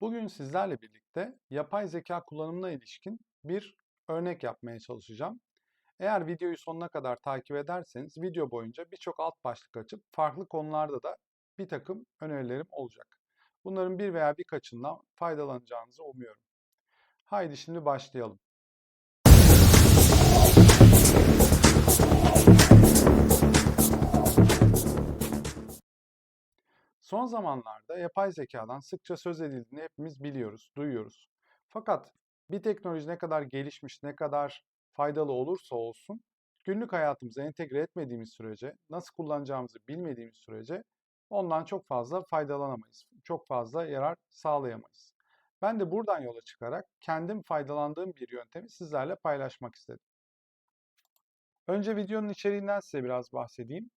Bugün sizlerle birlikte yapay zeka kullanımına ilişkin bir örnek yapmaya çalışacağım. Eğer videoyu sonuna kadar takip ederseniz video boyunca birçok alt başlık açıp farklı konularda da bir takım önerilerim olacak. Bunların bir veya birkaçından faydalanacağınızı umuyorum. Haydi şimdi başlayalım. Son zamanlarda yapay zekadan sıkça söz edildiğini hepimiz biliyoruz, duyuyoruz. Fakat bir teknoloji ne kadar gelişmiş, ne kadar faydalı olursa olsun, günlük hayatımıza entegre etmediğimiz sürece, nasıl kullanacağımızı bilmediğimiz sürece ondan çok fazla faydalanamayız. Çok fazla yarar sağlayamayız. Ben de buradan yola çıkarak kendim faydalandığım bir yöntemi sizlerle paylaşmak istedim. Önce videonun içeriğinden size biraz bahsedeyim.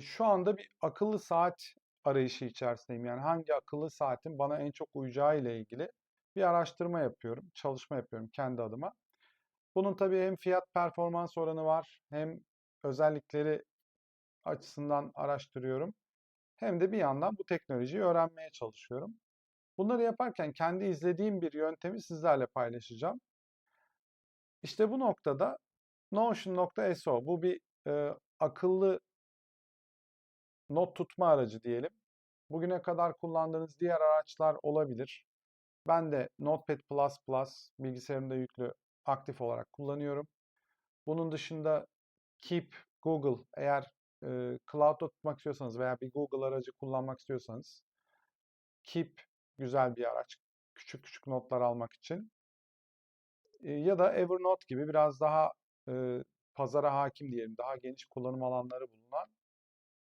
Şu anda bir akıllı saat arayışı içerisindeyim. Yani hangi akıllı saatin bana en çok uyacağı ile ilgili bir araştırma yapıyorum, çalışma yapıyorum kendi adıma. Bunun tabii hem fiyat performans oranı var, hem özellikleri açısından araştırıyorum. Hem de bir yandan bu teknolojiyi öğrenmeye çalışıyorum. Bunları yaparken kendi izlediğim bir yöntemi sizlerle paylaşacağım. İşte bu noktada Notion.so bu bir e, akıllı not tutma aracı diyelim. Bugüne kadar kullandığınız diğer araçlar olabilir. Ben de Notepad++ bilgisayarımda yüklü aktif olarak kullanıyorum. Bunun dışında Keep, Google eğer e, cloud'da tutmak istiyorsanız veya bir Google aracı kullanmak istiyorsanız Keep güzel bir araç. Küçük küçük notlar almak için. E, ya da Evernote gibi biraz daha e, pazara hakim diyelim, daha geniş kullanım alanları bulunan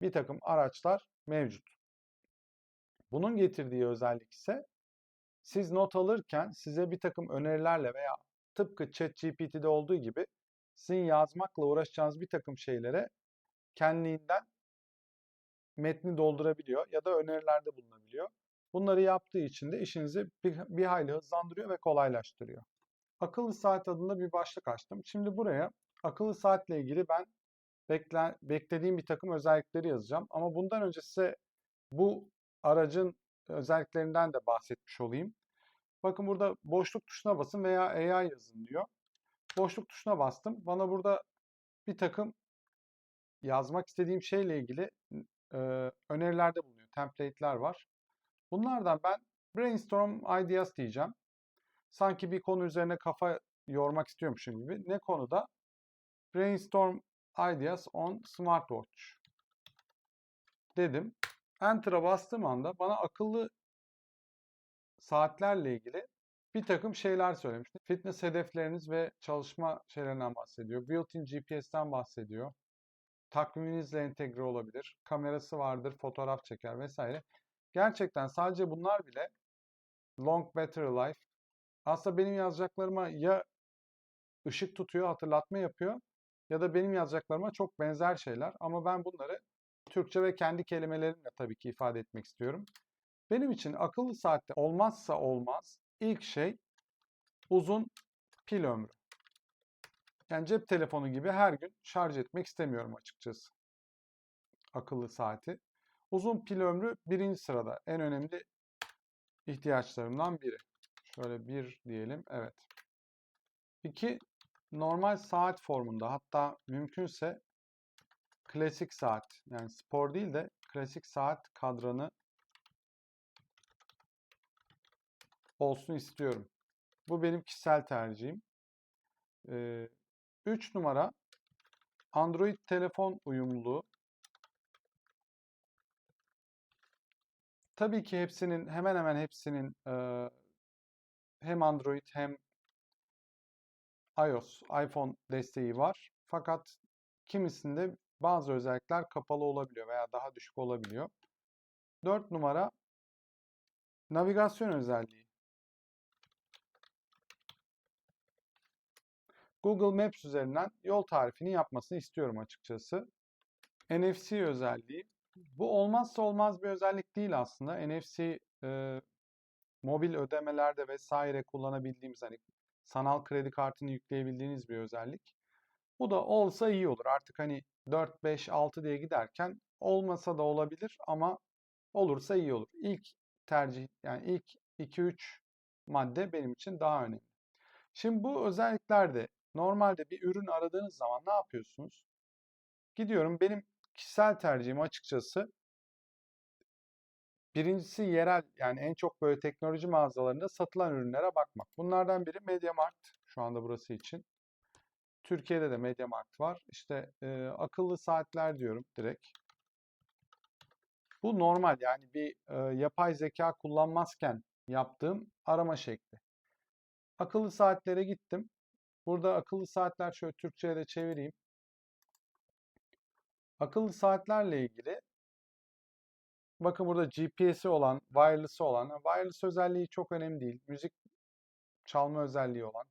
bir takım araçlar mevcut. Bunun getirdiği özellik ise siz not alırken size bir takım önerilerle veya tıpkı ChatGPT'de olduğu gibi sizin yazmakla uğraşacağınız bir takım şeylere kendiliğinden metni doldurabiliyor ya da önerilerde bulunabiliyor. Bunları yaptığı için de işinizi bir, bir hayli hızlandırıyor ve kolaylaştırıyor. Akıllı saat adında bir başlık açtım. Şimdi buraya akıllı saatle ilgili ben bekle, beklediğim bir takım özellikleri yazacağım. Ama bundan önce size bu aracın özelliklerinden de bahsetmiş olayım. Bakın burada boşluk tuşuna basın veya AI yazın diyor. Boşluk tuşuna bastım. Bana burada bir takım yazmak istediğim şeyle ilgili e, önerilerde bulunuyor. Template'ler var. Bunlardan ben brainstorm ideas diyeceğim. Sanki bir konu üzerine kafa yormak istiyormuşum gibi. Ne konuda? Brainstorm ideas on smartwatch dedim. Enter'a bastığım anda bana akıllı saatlerle ilgili bir takım şeyler söylemişti. Fitness hedefleriniz ve çalışma şeylerinden bahsediyor. Built-in GPS'ten bahsediyor. Takviminizle entegre olabilir. Kamerası vardır, fotoğraf çeker vesaire. Gerçekten sadece bunlar bile long battery life. Aslında benim yazacaklarıma ya ışık tutuyor, hatırlatma yapıyor ya da benim yazacaklarıma çok benzer şeyler ama ben bunları Türkçe ve kendi kelimelerimle tabii ki ifade etmek istiyorum. Benim için akıllı saatte olmazsa olmaz ilk şey uzun pil ömrü. Yani cep telefonu gibi her gün şarj etmek istemiyorum açıkçası. Akıllı saati. Uzun pil ömrü birinci sırada. En önemli ihtiyaçlarımdan biri. Şöyle bir diyelim. Evet. İki, normal saat formunda hatta mümkünse klasik saat yani spor değil de klasik saat kadranı olsun istiyorum. Bu benim kişisel tercihim. 3 numara Android telefon uyumluluğu. Tabii ki hepsinin hemen hemen hepsinin e, hem Android hem iOS, iPhone desteği var. Fakat kimisinde bazı özellikler kapalı olabiliyor veya daha düşük olabiliyor. 4 numara navigasyon özelliği. Google Maps üzerinden yol tarifini yapmasını istiyorum açıkçası. NFC özelliği. Bu olmazsa olmaz bir özellik değil aslında. NFC e, mobil ödemelerde vesaire kullanabildiğimiz hani sanal kredi kartını yükleyebildiğiniz bir özellik. Bu da olsa iyi olur. Artık hani 4, 5, 6 diye giderken olmasa da olabilir ama olursa iyi olur. İlk tercih yani ilk 2-3 madde benim için daha önemli. Şimdi bu özelliklerde normalde bir ürün aradığınız zaman ne yapıyorsunuz? Gidiyorum benim kişisel tercihim açıkçası birincisi yerel yani en çok böyle teknoloji mağazalarında satılan ürünlere bakmak. Bunlardan biri MediaMarkt şu anda burası için. Türkiye'de de MediaMarkt var. İşte e, akıllı saatler diyorum direkt. Bu normal yani bir e, yapay zeka kullanmazken yaptığım arama şekli. Akıllı saatlere gittim. Burada akıllı saatler şöyle Türkçe'ye de çevireyim. Akıllı saatlerle ilgili bakın burada GPS'i olan, wireless'ı olan, wireless özelliği çok önemli değil. Müzik çalma özelliği olan,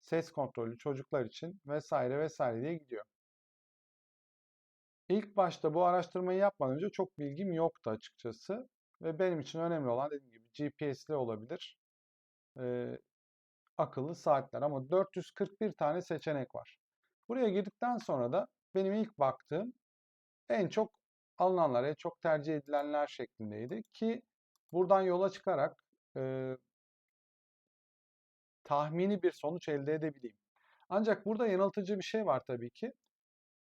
ses kontrolü çocuklar için vesaire vesaire diye gidiyor. İlk başta bu araştırmayı yapmadan önce çok bilgim yoktu açıkçası. Ve benim için önemli olan dediğim gibi GPS'li olabilir. Ee, akıllı saatler ama 441 tane seçenek var. Buraya girdikten sonra da benim ilk baktığım en çok alınanlar, en çok tercih edilenler şeklindeydi ki buradan yola çıkarak e, tahmini bir sonuç elde edebileyim. Ancak burada yanıltıcı bir şey var tabii ki.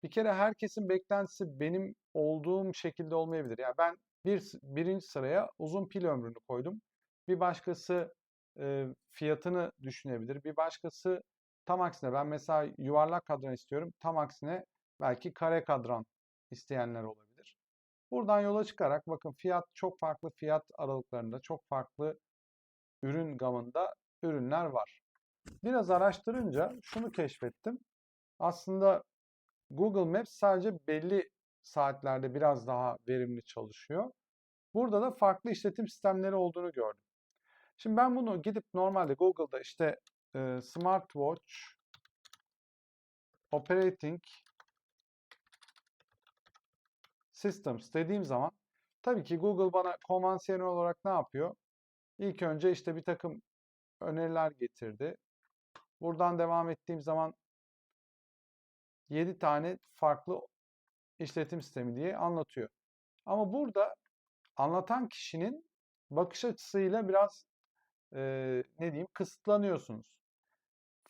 Bir kere herkesin beklentisi benim olduğum şekilde olmayabilir. Yani ben bir birinci sıraya uzun pil ömrünü koydum. Bir başkası e, fiyatını düşünebilir. Bir başkası tam aksine ben mesela yuvarlak kadran istiyorum. Tam aksine belki kare kadran isteyenler olabilir. Buradan yola çıkarak bakın fiyat çok farklı fiyat aralıklarında çok farklı ürün gamında ürünler var. Biraz araştırınca şunu keşfettim. Aslında Google Maps sadece belli saatlerde biraz daha verimli çalışıyor. Burada da farklı işletim sistemleri olduğunu gördüm. Şimdi ben bunu gidip normalde Google'da işte e, smartwatch operating systems dediğim zaman tabii ki Google bana konvansiyonel olarak ne yapıyor? İlk önce işte bir takım öneriler getirdi. Buradan devam ettiğim zaman 7 tane farklı işletim sistemi diye anlatıyor. Ama burada anlatan kişinin bakış açısıyla biraz e, ne diyeyim kısıtlanıyorsunuz.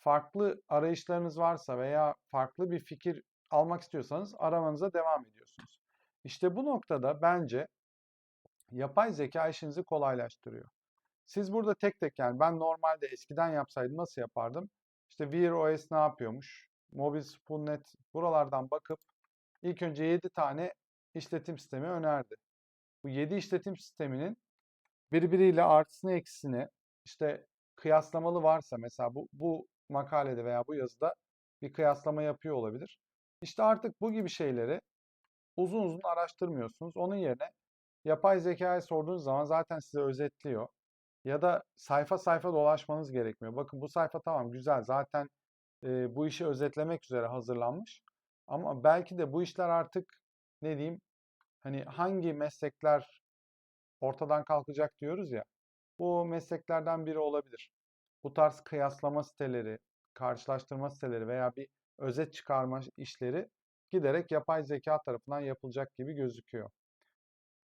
Farklı arayışlarınız varsa veya farklı bir fikir almak istiyorsanız aramanıza devam ediyorsunuz. İşte bu noktada bence yapay zeka işinizi kolaylaştırıyor. Siz burada tek tek yani ben normalde eskiden yapsaydım nasıl yapardım? İşte Wear ne yapıyormuş? Mobil Spoonnet buralardan bakıp ilk önce 7 tane işletim sistemi önerdi. Bu 7 işletim sisteminin birbiriyle artısını eksisini işte kıyaslamalı varsa mesela bu, bu makalede veya bu yazıda bir kıyaslama yapıyor olabilir. İşte artık bu gibi şeyleri uzun uzun araştırmıyorsunuz. Onun yerine yapay zekaya sorduğunuz zaman zaten size özetliyor. Ya da sayfa sayfa dolaşmanız gerekmiyor. Bakın bu sayfa tamam güzel zaten e, bu işi özetlemek üzere hazırlanmış. Ama belki de bu işler artık ne diyeyim hani hangi meslekler ortadan kalkacak diyoruz ya. Bu mesleklerden biri olabilir. Bu tarz kıyaslama siteleri, karşılaştırma siteleri veya bir özet çıkarma işleri giderek yapay zeka tarafından yapılacak gibi gözüküyor.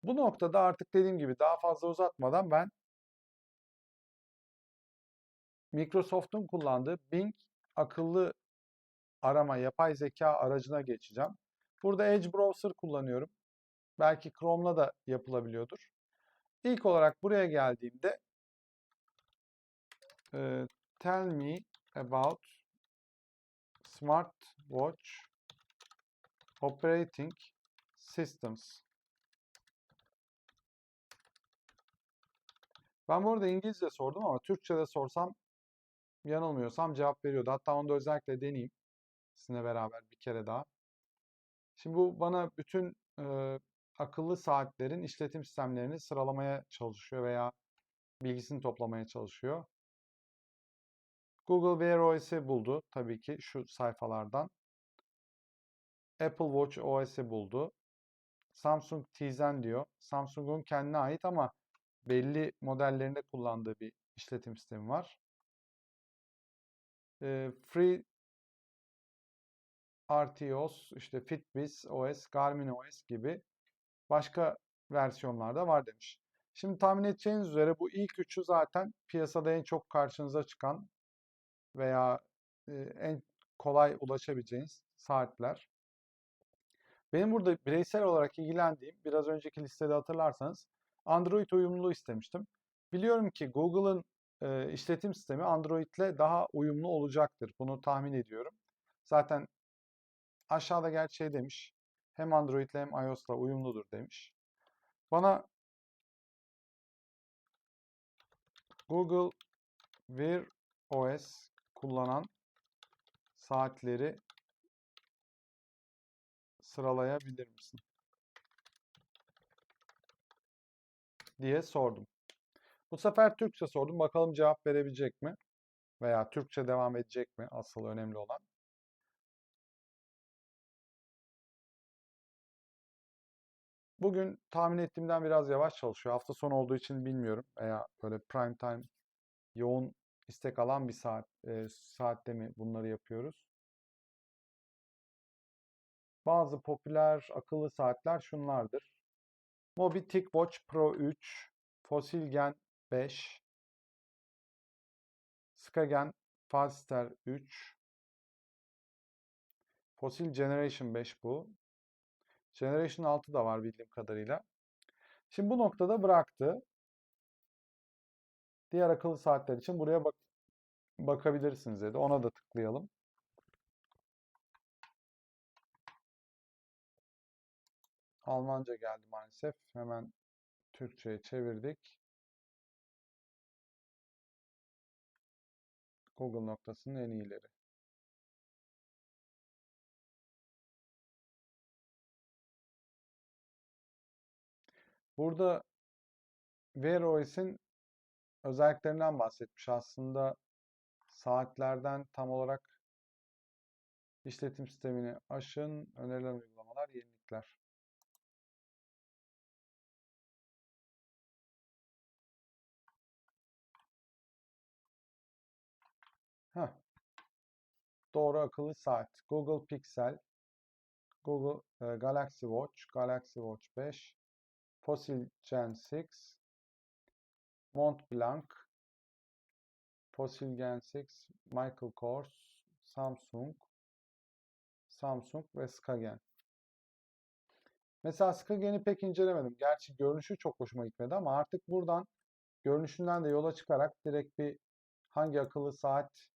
Bu noktada artık dediğim gibi daha fazla uzatmadan ben Microsoft'un kullandığı Bing akıllı arama yapay zeka aracına geçeceğim. Burada Edge Browser kullanıyorum. Belki Chrome'la da yapılabiliyordur. İlk olarak buraya geldiğimde Tell me about smartwatch operating systems. Ben bu arada İngilizce sordum ama Türkçe'de sorsam yanılmıyorsam cevap veriyordu. Hatta onu da özellikle deneyeyim. Sizinle beraber bir kere daha. Şimdi bu bana bütün e, akıllı saatlerin işletim sistemlerini sıralamaya çalışıyor veya bilgisini toplamaya çalışıyor. Google Wear OS'i buldu tabii ki şu sayfalardan. Apple Watch OS'i buldu. Samsung Tizen diyor. Samsung'un kendine ait ama belli modellerinde kullandığı bir işletim sistemi var. Free RTOS, işte Fitbit OS, Garmin OS gibi başka versiyonlarda var demiş. Şimdi tahmin edeceğiniz üzere bu ilk üçü zaten piyasada en çok karşınıza çıkan veya e, en kolay ulaşabileceğiniz saatler. Benim burada bireysel olarak ilgilendiğim, biraz önceki listede hatırlarsanız Android uyumluluğu istemiştim. Biliyorum ki Google'ın e, işletim sistemi Android ile daha uyumlu olacaktır. Bunu tahmin ediyorum. Zaten aşağıda gerçi şey demiş. Hem Android ile hem iOS ile uyumludur demiş. Bana Google Wear OS kullanan saatleri sıralayabilir misin? diye sordum. Bu sefer Türkçe sordum. Bakalım cevap verebilecek mi? Veya Türkçe devam edecek mi? Asıl önemli olan. Bugün tahmin ettiğimden biraz yavaş çalışıyor. Hafta sonu olduğu için bilmiyorum. Veya böyle prime time yoğun istek alan bir saat e, saatte mi bunları yapıyoruz? Bazı popüler akıllı saatler şunlardır. Mobi TicWatch Pro 3, Fossilgen 5, Skagen Faster 3, Fossil Generation 5 bu. Generation 6 da var bildiğim kadarıyla. Şimdi bu noktada bıraktı. Diğer akıllı saatler için buraya bak bakabilirsiniz dedi. Ona da tıklayalım. Almanca geldi maalesef. Hemen Türkçe'ye çevirdik. Google noktasının en iyileri. Burada Wear OS'in özelliklerinden bahsetmiş. Aslında saatlerden tam olarak işletim sistemini aşın, önerilen uygulamalar, yenilikler. Doğru akıllı saat. Google Pixel, Google e, Galaxy Watch, Galaxy Watch 5, Fossil Gen 6, Mont Blanc, Fossil Gen 6, Michael Kors, Samsung, Samsung ve Skagen. Mesela Skagen'i pek incelemedim. Gerçi görünüşü çok hoşuma gitmedi ama artık buradan görünüşünden de yola çıkarak direkt bir hangi akıllı saat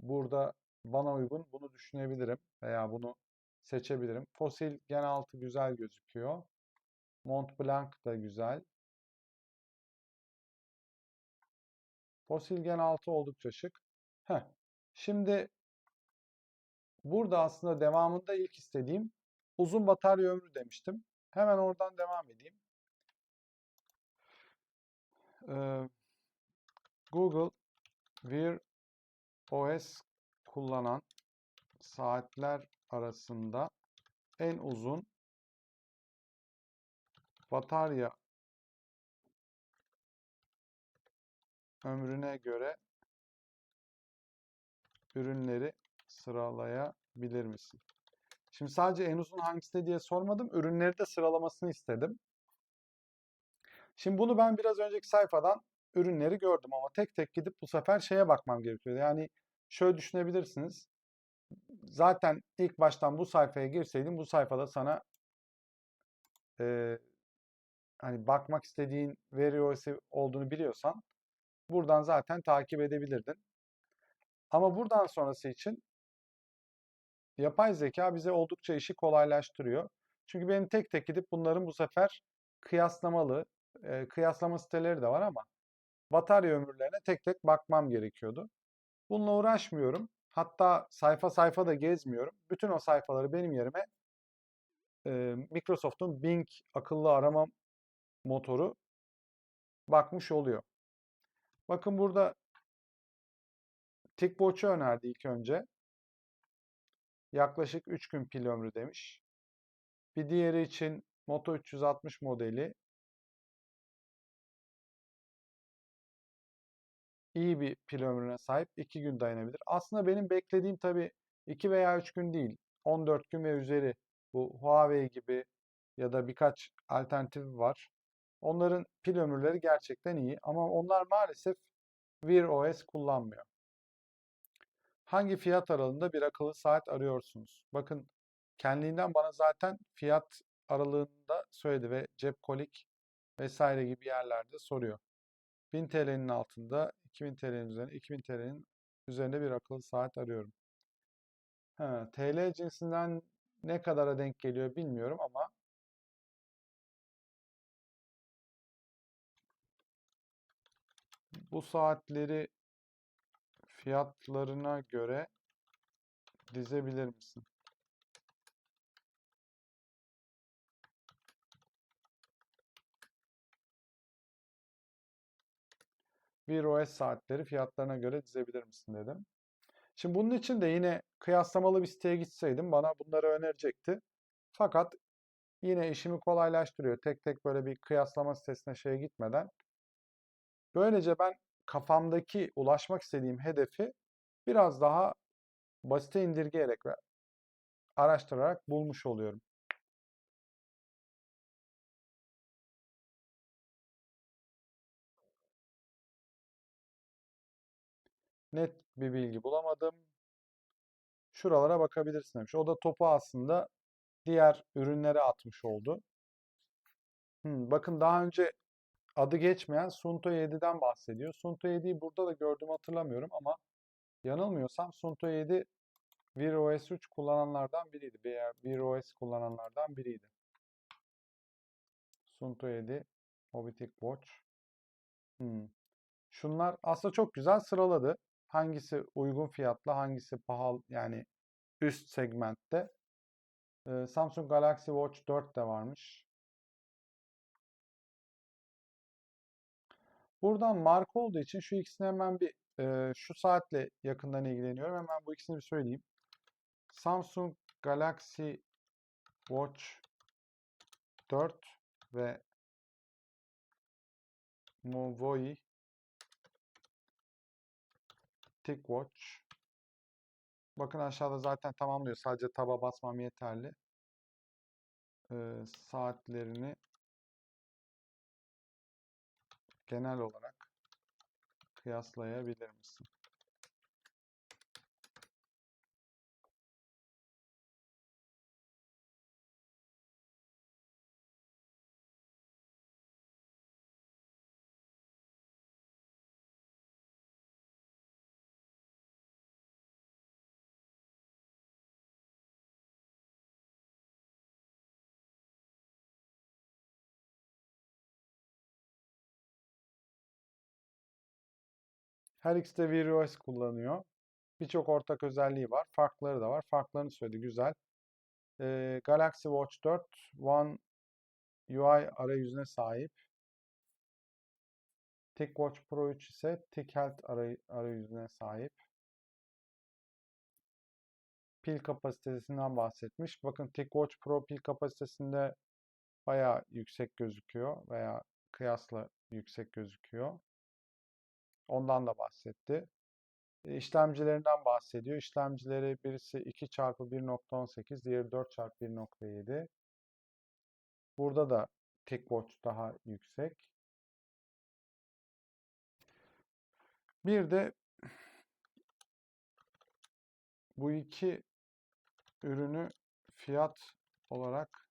burada bana uygun bunu düşünebilirim veya bunu seçebilirim. Fosil Gen 6 güzel gözüküyor. Mont Blanc da güzel. Fosil Gen 6 oldukça şık. Heh. Şimdi burada aslında devamında ilk istediğim uzun batarya ömrü demiştim. Hemen oradan devam edeyim. Ee, Google Wear OS kullanan saatler arasında en uzun batarya ömrüne göre ürünleri sıralayabilir misin? Şimdi sadece en uzun hangisi diye sormadım. Ürünleri de sıralamasını istedim. Şimdi bunu ben biraz önceki sayfadan ürünleri gördüm ama tek tek gidip bu sefer şeye bakmam gerekiyor. Yani şöyle düşünebilirsiniz. Zaten ilk baştan bu sayfaya girseydin bu sayfada sana e, hani bakmak istediğin veri OS'i olduğunu biliyorsan buradan zaten takip edebilirdin. Ama buradan sonrası için yapay zeka bize oldukça işi kolaylaştırıyor. Çünkü benim tek tek gidip bunların bu sefer kıyaslamalı, e, kıyaslama siteleri de var ama batarya ömürlerine tek tek bakmam gerekiyordu. Bununla uğraşmıyorum. Hatta sayfa sayfa da gezmiyorum. Bütün o sayfaları benim yerime e, Microsoft'un Bing akıllı arama motoru bakmış oluyor. Bakın burada TicWatch'u önerdi ilk önce. Yaklaşık 3 gün pil ömrü demiş. Bir diğeri için Moto 360 modeli iyi bir pil ömrüne sahip 2 gün dayanabilir. Aslında benim beklediğim tabii 2 veya 3 gün değil. 14 gün ve üzeri bu Huawei gibi ya da birkaç alternatifi var. Onların pil ömürleri gerçekten iyi ama onlar maalesef Wear OS kullanmıyor. Hangi fiyat aralığında bir akıllı saat arıyorsunuz? Bakın kendiliğinden bana zaten fiyat aralığında söyledi ve cepkolik vesaire gibi yerlerde soruyor. 1000 TL'nin altında 2000 TL'nin üzerinde 2000 TL'nin üzerinde bir akıllı saat arıyorum. Ha, TL cinsinden ne kadara denk geliyor bilmiyorum ama bu saatleri fiyatlarına göre dizebilir misin? Bir OS saatleri fiyatlarına göre dizebilir misin dedim. Şimdi bunun için de yine kıyaslamalı bir siteye gitseydim bana bunları önerecekti. Fakat yine işimi kolaylaştırıyor. Tek tek böyle bir kıyaslama sitesine şeye gitmeden. Böylece ben kafamdaki ulaşmak istediğim hedefi biraz daha basite indirgeyerek ve araştırarak bulmuş oluyorum. Net bir bilgi bulamadım. Şuralara bakabilirsin demiş. O da topu aslında diğer ürünlere atmış oldu. Hmm, bakın daha önce adı geçmeyen Sunto 7'den bahsediyor. Sunto 7'yi burada da gördüm hatırlamıyorum ama yanılmıyorsam Sunto 7 Wear OS 3 kullananlardan biriydi. Veya Wear OS kullananlardan biriydi. Sunto 7 Mobitic Watch. Hmm. Şunlar aslında çok güzel sıraladı. Hangisi uygun fiyatlı, hangisi pahalı yani üst segmentte. Ee, Samsung Galaxy Watch 4 de varmış. Buradan marka olduğu için şu ikisini hemen bir e, şu saatle yakından ilgileniyorum. Hemen bu ikisini bir söyleyeyim. Samsung Galaxy Watch 4 ve Movoi TicWatch. Bakın aşağıda zaten tamamlıyor. Sadece taba basmam yeterli. Ee, saatlerini genel olarak kıyaslayabilir misin? Her ikisi de Wear OS kullanıyor. Birçok ortak özelliği var. Farkları da var. Farklarını söyledi. Güzel. Ee, Galaxy Watch 4 One UI arayüzüne sahip. TicWatch Pro 3 ise TicHealth aray arayüzüne sahip. Pil kapasitesinden bahsetmiş. Bakın TicWatch Pro pil kapasitesinde bayağı yüksek gözüküyor veya kıyasla yüksek gözüküyor. Ondan da bahsetti. E, işlemcilerinden bahsediyor. İşlemcileri birisi 2 çarpı 1.18, diğeri 4 çarpı 1.7. Burada da TicWatch daha yüksek. Bir de bu iki ürünü fiyat olarak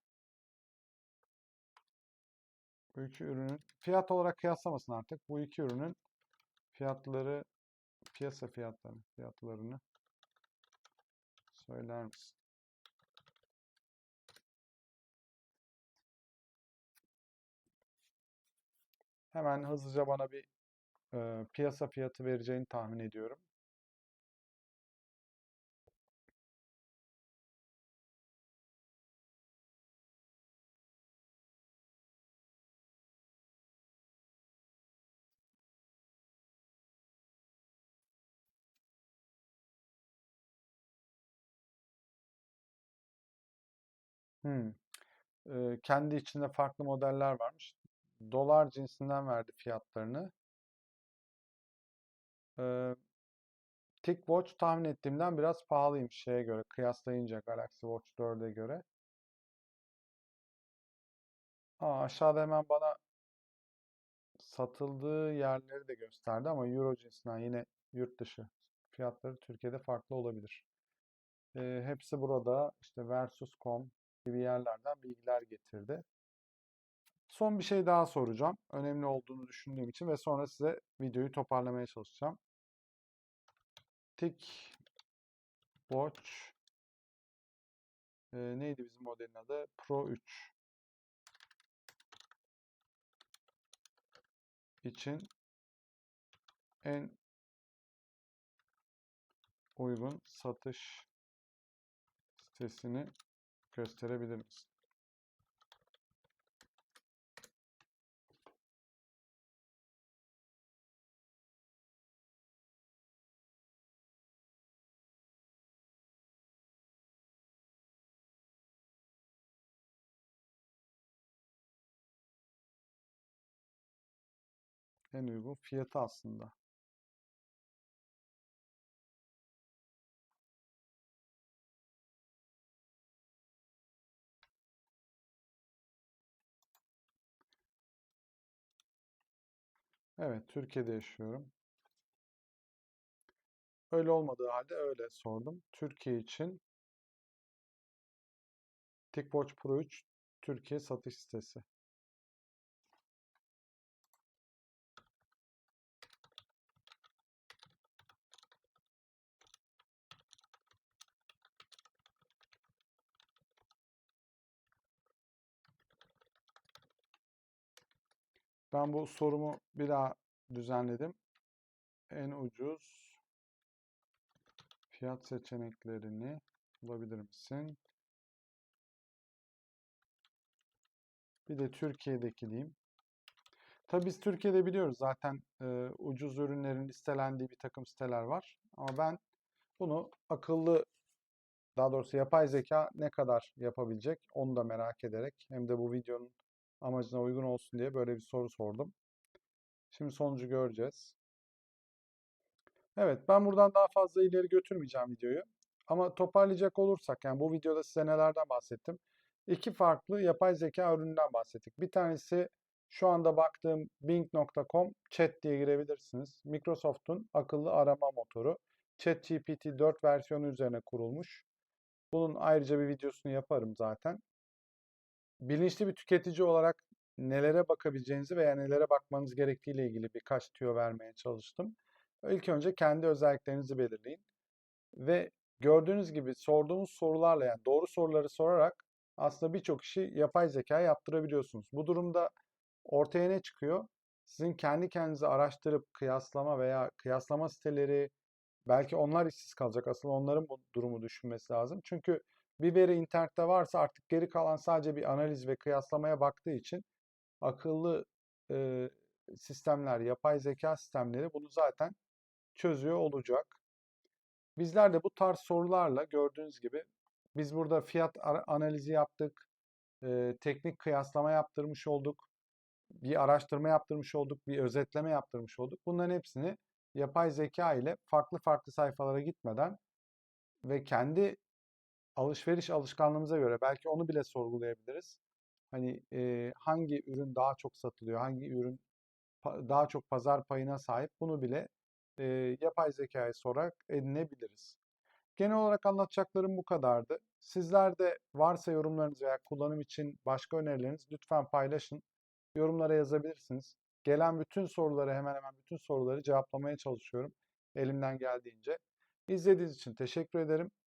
bu iki ürünün fiyat olarak kıyaslamasın artık. Bu iki ürünün fiyatları piyasa fiyatları fiyatlarını söyler misin? Hemen hızlıca bana bir e, piyasa fiyatı vereceğini tahmin ediyorum. Hmm. E, kendi içinde farklı modeller varmış. Dolar cinsinden verdi fiyatlarını. E, TicWatch tahmin ettiğimden biraz pahalıymış şeye göre. Kıyaslayınca Galaxy Watch 4'e göre. Aa, aşağıda hemen bana satıldığı yerleri de gösterdi ama Euro cinsinden yine yurt dışı fiyatları Türkiye'de farklı olabilir. Ee, hepsi burada işte Versus.com gibi yerlerden bilgiler getirdi. Son bir şey daha soracağım. Önemli olduğunu düşündüğüm için ve sonra size videoyu toparlamaya çalışacağım. Tick Watch e, neydi bizim modelin adı? Pro 3 için en uygun satış sitesini gösterebilir misin? En uygun fiyatı aslında. Evet, Türkiye'de yaşıyorum. Öyle olmadığı halde öyle sordum. Türkiye için TicWatch Pro 3 Türkiye satış sitesi. Ben bu sorumu bir daha düzenledim. En ucuz fiyat seçeneklerini bulabilir misin? Bir de Türkiye'deki diyeyim. Tabii biz Türkiye'de biliyoruz zaten e, ucuz ürünlerin listelendiği bir takım siteler var. Ama ben bunu akıllı, daha doğrusu yapay zeka ne kadar yapabilecek onu da merak ederek hem de bu videonun amacına uygun olsun diye böyle bir soru sordum. Şimdi sonucu göreceğiz. Evet, ben buradan daha fazla ileri götürmeyeceğim videoyu. Ama toparlayacak olursak, yani bu videoda size nelerden bahsettim? İki farklı yapay zeka ürününden bahsettik. Bir tanesi şu anda baktığım bing.com chat diye girebilirsiniz. Microsoft'un akıllı arama motoru. ChatGPT 4 versiyonu üzerine kurulmuş. Bunun ayrıca bir videosunu yaparım zaten. Bilinçli bir tüketici olarak nelere bakabileceğinizi veya nelere bakmanız gerektiği ile ilgili birkaç tüyo vermeye çalıştım. İlk önce kendi özelliklerinizi belirleyin. Ve gördüğünüz gibi sorduğumuz sorularla yani doğru soruları sorarak aslında birçok işi yapay zeka yaptırabiliyorsunuz. Bu durumda ortaya ne çıkıyor? Sizin kendi kendinizi araştırıp kıyaslama veya kıyaslama siteleri belki onlar işsiz kalacak. Asıl onların bu durumu düşünmesi lazım. Çünkü bir veri internette varsa artık geri kalan sadece bir analiz ve kıyaslamaya baktığı için akıllı e, sistemler, yapay zeka sistemleri bunu zaten çözüyor olacak. Bizler de bu tarz sorularla gördüğünüz gibi biz burada fiyat analizi yaptık, e, teknik kıyaslama yaptırmış olduk, bir araştırma yaptırmış olduk, bir özetleme yaptırmış olduk. Bunların hepsini yapay zeka ile farklı farklı sayfalara gitmeden ve kendi alışveriş alışkanlığımıza göre belki onu bile sorgulayabiliriz. Hani e, hangi ürün daha çok satılıyor, hangi ürün daha çok pazar payına sahip bunu bile e, yapay zekaya sorarak edinebiliriz. Genel olarak anlatacaklarım bu kadardı. Sizler de varsa yorumlarınız veya kullanım için başka önerileriniz lütfen paylaşın. Yorumlara yazabilirsiniz. Gelen bütün soruları hemen hemen bütün soruları cevaplamaya çalışıyorum elimden geldiğince. İzlediğiniz için teşekkür ederim.